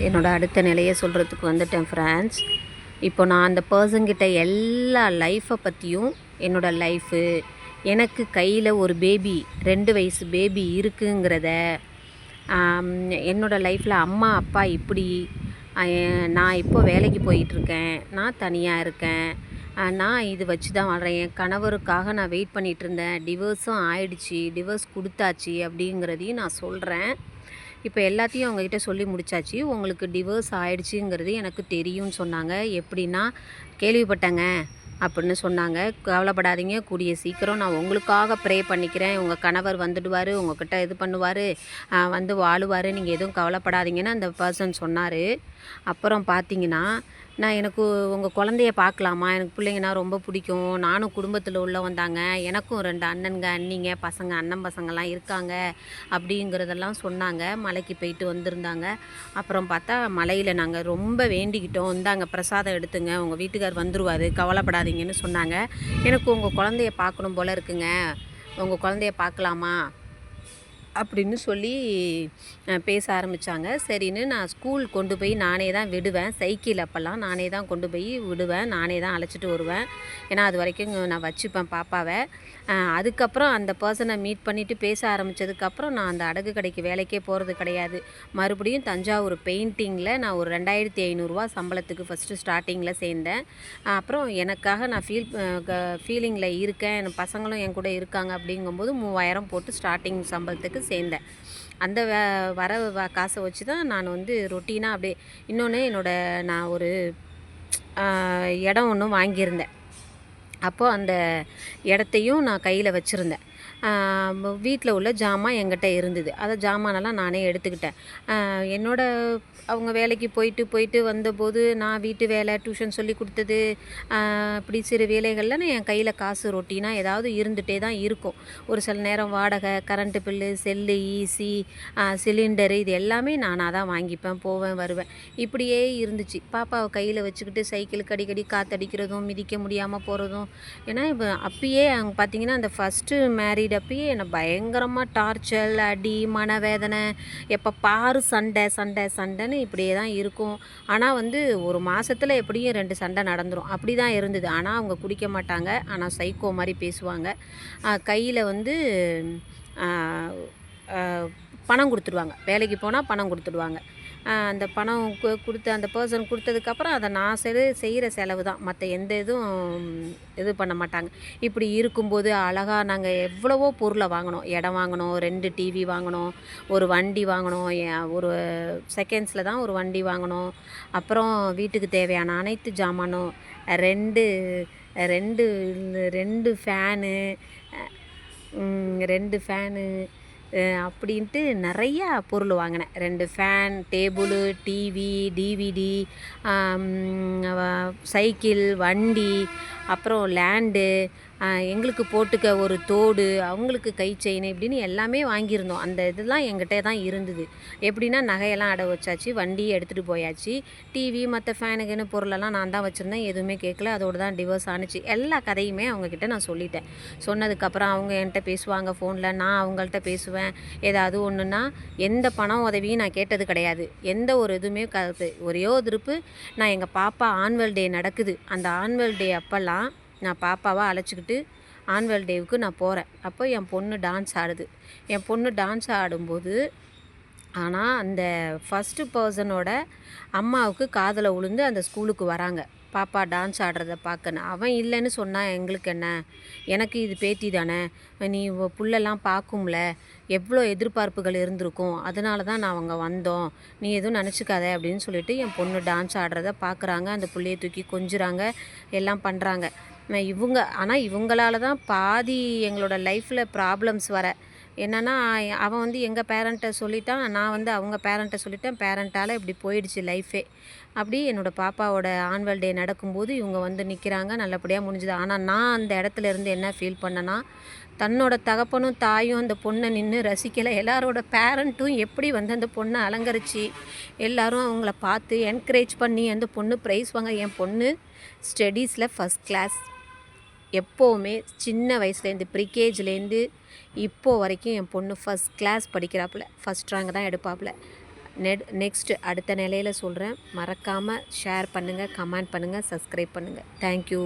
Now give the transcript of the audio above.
என்னோட அடுத்த நிலையை சொல்கிறதுக்கு வந்துட்டேன் ஃப்ரெண்ட்ஸ் இப்போ நான் அந்த பர்சன்கிட்ட எல்லா லைஃப்பை பற்றியும் என்னோடய லைஃபு எனக்கு கையில் ஒரு பேபி ரெண்டு வயசு பேபி இருக்குங்கிறத என்னோடய லைஃப்பில் அம்மா அப்பா இப்படி நான் இப்போ வேலைக்கு போயிட்டுருக்கேன் நான் தனியாக இருக்கேன் நான் இது வச்சு தான் வாழ்கிறேன் என் கணவருக்காக நான் வெயிட் பண்ணிகிட்டு இருந்தேன் டிவோர்ஸும் ஆயிடுச்சு டிவோர்ஸ் கொடுத்தாச்சு அப்படிங்கிறதையும் நான் சொல்கிறேன் இப்போ எல்லாத்தையும் அவங்கக்கிட்ட சொல்லி முடிச்சாச்சு. உங்களுக்கு டிவோர்ஸ் ஆயிடுச்சுங்கிறது எனக்கு தெரியும்னு சொன்னாங்க. எப்படின்னா கேள்விப்பட்டேங்க அப்படின்னு சொன்னாங்க. கவலைப்படாதீங்க. கூடிய சீக்கிரம் நான் உங்களுக்காக ப்ரே பண்ணிக்கிறேன். உங்கள் கணவர் வந்துடுவார். உங்ககிட்ட இது பண்ணுவார். வந்து வாழுவார். நீங்கள் எதுவும் கவலைப்படாதீங்கன்னு அந்த பர்சன் சொன்னார். அப்புறம் பார்த்தீங்கன்னா நான் எனக்கு உங்கள் குழந்தைய பார்க்கலாமா? எனக்கு பிள்ளைங்கன்னா ரொம்ப பிடிக்கும். நானும் குடும்பத்தில் உள்ள வந்தாங்க. எனக்கும் ரெண்டு அண்ணனுங்க அண்ணிங்க பசங்க அண்ணன் பசங்கள்லாம் இருக்காங்க அப்படிங்கிறதெல்லாம் சொன்னாங்க. மலைக்கு போயிட்டு வந்திருந்தாங்க. அப்புறம் பார்த்தா மலையில் நாங்கள் ரொம்ப வேண்டிக்கிட்டோம். இந்தாங்க பிரசாதம் எடுத்துங்க. உங்கள் வீட்டுக்கார் வந்துருவார். கவலைப்படாதீங்கன்னு சொன்னாங்க. எனக்கு உங்கள் குழந்தைய பார்க்கணும் போல் இருக்குங்க. உங்கள் குழந்தைய பார்க்கலாமா? அப்படின்னு சொல்லி பேச ஆரம்பித்தாங்க சரின்னு நான் ஸ்கூல் கொண்டு போய் நானே தான் விடுவேன். சைக்கிள் அப்போல்லாம் நானே தான் கொண்டு போய் விடுவேன். நானே தான் அழைச்சிட்டு வருவேன். ஏன்னா அது வரைக்கும் நான் வச்சுப்பேன் பாப்பாவை. அதுக்கப்புறம் அந்த பர்சனை மீட் பண்ணிவிட்டு பேச ஆரம்பித்ததுக்கப்புறம் நான் அந்த அடகு கடைக்கு வேலைக்கே போகிறது கிடையாது. மறுபடியும் தஞ்சாவூர் பெயிண்டிங்கில் நான் ஒரு ரெண்டாயிரத்தி ஐநூறுரூவா சம்பளத்துக்கு ஃபஸ்ட்டு ஸ்டார்டிங்கில் சேர்ந்தேன். அப்புறம் எனக்காக நான் ஃபீல் ஃபீலிங்கில் இருக்கேன். என் பசங்களும் என் கூட இருக்காங்க அப்படிங்கும்போது மூவாயிரம் போட்டு ஸ்டார்டிங் சம்பளத்துக்கு சேர்ந்தேன். அந்த வர வ- காசை வச்சு தான் நான் வந்து ரொட்டீனாக அப்படியே இன்னொன்று என்னோட நான் ஒரு இடம் ஒன்று வாங்கியிருந்தேன். அப்போது அந்த இடத்தையும் நான் கையில் வச்சுருந்தேன். வீட்டில் உள்ள ஜாமான் என்கிட்ட இருந்தது. அதை ஜாமானெல்லாம் நானே எடுத்துக்கிட்டேன். என்னோடய என்னோட அவங்க வேலைக்கு போயிட்டு போயிட்டு வந்தபோது நான் வீட்டு வேலை டியூஷன் சொல்லி கொடுத்தது இப்படி சிறு வேலைகளில் நான் என் கையில் காசு ரொட்டினா ஏதாவது இருந்துகிட்டே தான் இருக்கும். ஒரு சில நேரம் வாடகை current bill cell easy cylinder இது எல்லாமே நானாக தான் வாங்கிப்பேன் போவேன் வருவேன். இப்படியே இருந்துச்சு. பாப்பாவை கையில் வச்சுக்கிட்டு சைக்கிளுக்கு அடிக்கடி காற்றடிக்கிறதும் மிதிக்க முடியாமல் போகிறதும் ஏன்னா இப்போ அப்பயே அங்கே பார்த்தீங்கன்னா அந்த ஃபஸ்ட்டு மேரீட் அப்பயே என்னை பயங்கரமாக டார்ச்சர் அடி மனவேதனை எப்போ பாரு சண்டை சண்டை சண்டைன்னு இப்படியே தான் இருக்கும். ஆனால் வந்து ஒரு மாதத்தில் எப்படியும் ரெண்டு சண்டை நடந்துடும் அப்படி தான் இருந்தது. ஆனால் அவங்க குடிக்க மாட்டாங்க. ஆனால் சைக்கோ மாதிரி பேசுவாங்க. கையில் வந்து பணம் கொடுத்துடுவாங்க. வேலைக்கு போனால் பணம் கொடுத்துடுவாங்க. அந்த பணம் கு- கொடுத்து அந்த பர்சன் கொடுத்ததுக்கப்புறம் அதை நான் செய் செய்கிற செலவு தான். மற்ற எந்த இதுவும் இது பண்ண மாட்டாங்க. இப்படி இருக்கும்போது அழகாக நாங்கள் எவ்வளவோ பொருளை வாங்கினோம். இடம் வாங்கினோம் ரெண்டு டிவி வாங்கினோம் ஒரு வண்டி வாங்கினோம் ஒரு செகண்ட்ஸில் தான் ஒரு வண்டி வாங்கினோம். அப்புறம் வீட்டுக்கு தேவையான அனைத்து ஜாமானும் ரெண்டு ரெண்டு ரெண்டு ஃபேனு ரெண்டு ஃபேனு அப்படின்ட்டு நிறையா பொருள் வாங்கினேன். ரெண்டு fan table TV DVD cycle வண்டி அப்புறம் லேண்டு எங்களுக்கு போட்டுக்க ஒரு தோடு அவங்களுக்கு கை செயின் இப்படின்னு எல்லாமே வாங்கியிருந்தோம். அந்த இதெல்லாம் எங்கிட்டே தான் இருந்தது. எப்படின்னா நகையெல்லாம் அடை வச்சாச்சு வண்டியை எடுத்துகிட்டு போயாச்சு. டிவி மற்ற ஃபேனுக்குன்னு பொருளெல்லாம் நான் தான் வச்சுருந்தேன். எதுவுமே கேட்கல. அதோடு தான் டிவோர்ஸ் ஆணுச்சு எல்லா கதையுமே அவங்கக்கிட்ட நான் சொல்லிட்டேன். சொன்னதுக்கப்புறம் அவங்க என்கிட்ட பேசுவாங்க ஃபோனில் நான் அவங்கள்ட்ட பேசுவேன். ஏதாவது ஒன்றுன்னா எந்த பணம் உதவியும் நான் கேட்டது கிடையாது. எந்த ஒரு இதுவுமே க ஒரே ஒரு திருப்பு நான் எங்கள் பாப்பா ஆன்வல் டே நடக்குது. அந்த ஆன்வல் டே அப்போல்லாம் நான் பாப்பாவை அழைச்சிக்கிட்டு ஆனுவல் டேவுக்கு நான் போகிறேன் அப்போ என் பொண்ணு டான்ஸ் ஆடுது. என் பொண்ணு டான்ஸ் ஆடும்போது ஆனால் அந்த ஃபஸ்ட்டு பர்சனோட அம்மாவுக்கு காதில் விழுந்து அந்த ஸ்கூலுக்கு வராங்க. பாப்பா டான்ஸ் ஆடுறத பார்க்கணும். அவன் இல்லைன்னு சொன்னால் எங்களுக்கு என்ன? எனக்கு இது பேத்தி தானே? நீ புள்ளெல்லாம் பார்க்கும்ல. எவ்வளோ எதிர்பார்ப்புகள் இருந்திருக்கும். அதனால தான் நான் அவங்க வந்தோம். நீ எதுவும் நினச்சிக்காத அப்படின்னு சொல்லிட்டு என் பொண்ணு டான்ஸ் ஆடுறத பார்க்குறாங்க. அந்த பிள்ளையை தூக்கி கொஞ்சுறாங்க. எல்லாம் பண்ணுறாங்க இவங்க ஆனால் இவங்களால தான் பாதி எங்களோட லைஃப்பில் ப்ராப்ளம்ஸ் வர என்னென்னா அவன் வந்து எங்கள் பேரண்ட்டை சொல்லிட்டான் நான் வந்து அவங்க பேரண்ட்டை சொல்லிட்டேன். பேரண்ட்டால் இப்படி போயிடுச்சு லைஃபே அப்படி என்னோடய பாப்பாவோட ஆன்வல் டே நடக்கும்போது இவங்க வந்து நிற்கிறாங்க நல்லபடியாக முடிஞ்சுது. ஆனால் நான் அந்த இடத்துல இருந்து என்ன ஃபீல் பண்ணேன்னா தன்னோட தகப்பனும் தாயும் அந்த பொண்ணை நின்று ரசிக்கலை. எல்லாரோட பேரண்ட்டும் எப்படி வந்து அந்த பொண்ணை அலங்கரித்து எல்லாரும் அவங்கள பார்த்து என்கரேஜ் பண்ணி அந்த பொண்ணு ப்ரைஸ் வாங்க. என் பொண்ணு ஸ்டடீஸில் ஃபஸ்ட் கிளாஸ் எப்போவுமே சின்ன வயசுலேருந்து ப்ரிகேஜ்லேருந்து இப்போ வரைக்கும் என் பொண்ணு ஃபஸ்ட் கிளாஸ் படிக்கிறாப்புல ஃபஸ்ட் ரேங்க் தான் எடுப்பாப்புல. நெட் நெக்ஸ்ட் அடுத்த நிலையில் சொல்கிறேன் மறக்காமல் ஷேர் பண்ணுங்கள் கமெண்ட் பண்ணுங்கள் சப்ஸ்கிரைப் பண்ணுங்கள் தேங்க்யூ